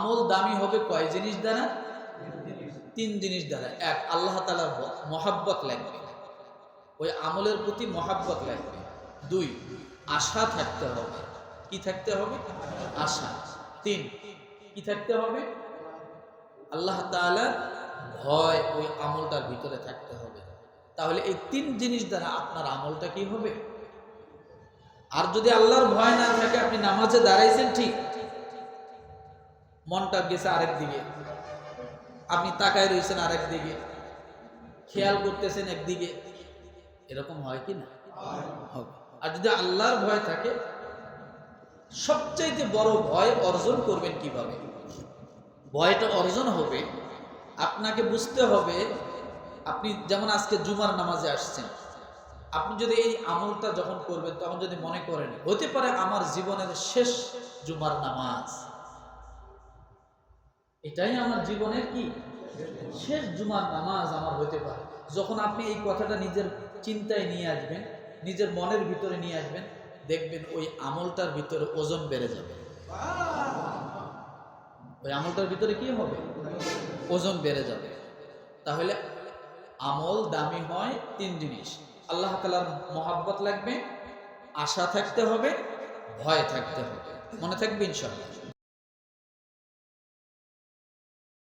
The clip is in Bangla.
আমল দামি হবে কয় জিনিস দ্বারা? তিন জিনিস দ্বারা। এক, আল্লাহ তালার মহাব্বত লাগবে। ওই আমলের প্রতি মহাব্বত লাগবে। দুই, আশা থাকতে হবে। কি থাকতে হবে? আশা। তিন, কি থাকতে হবে? আল্লাহ তাআলার ভয় ওই আমলটার ভিতরে থাকতে হবে। তাহলে এই তিন জিনিস দ্বারা আপনার আমলটা কি হবে? আর যদি আল্লাহর ভয় না থাকে, আপনি নামাজে দাঁড়াইছেন ঠিক। মনটা গেছে আরেক দিকে। আপনি তাকায় রয়েছেন আরেক দিকে। খেয়াল করতেছেন একদিকে। এরকম হয় কি না? আর যদি আল্লাহর ভয় থাকে, সবচাইতে বড় ভয় অর্জন করবেন কীভাবে? ভয়টা অর্জন হবে, আপনাকে বুঝতে হবে, আপনি যেমন আজকে জুমার নামাজে আসছেন, আপনি যদি এই আমলটা যখন করবেন, তখন যদি মনে করেন, হতে পারে আমার জীবনের শেষ জুমার নামাজ। এটাই আমার জীবনের কি? শেষ জুমার নামাজ আমার হতে পারে। যখন আপনি এই কথাটা নিজের চিন্তায় নিয়ে আসবেন, নিজের মনের ভিতরে নিয়ে আসবেন, দেখবেন ওই আমলটার ভিতরে ওজন বেড়ে যাবে। ওই আমলটার ভিতরে কি হবে? ওজন বেড়ে যাবে। তাহলে আমল দামি হয় তিন জিনিস। আল্লাহ তালার মহাব্বত লাগবে, আশা থাকতে হবে, ভয় থাকতে হবে। মনে থাকবে ইনশাল্লাহ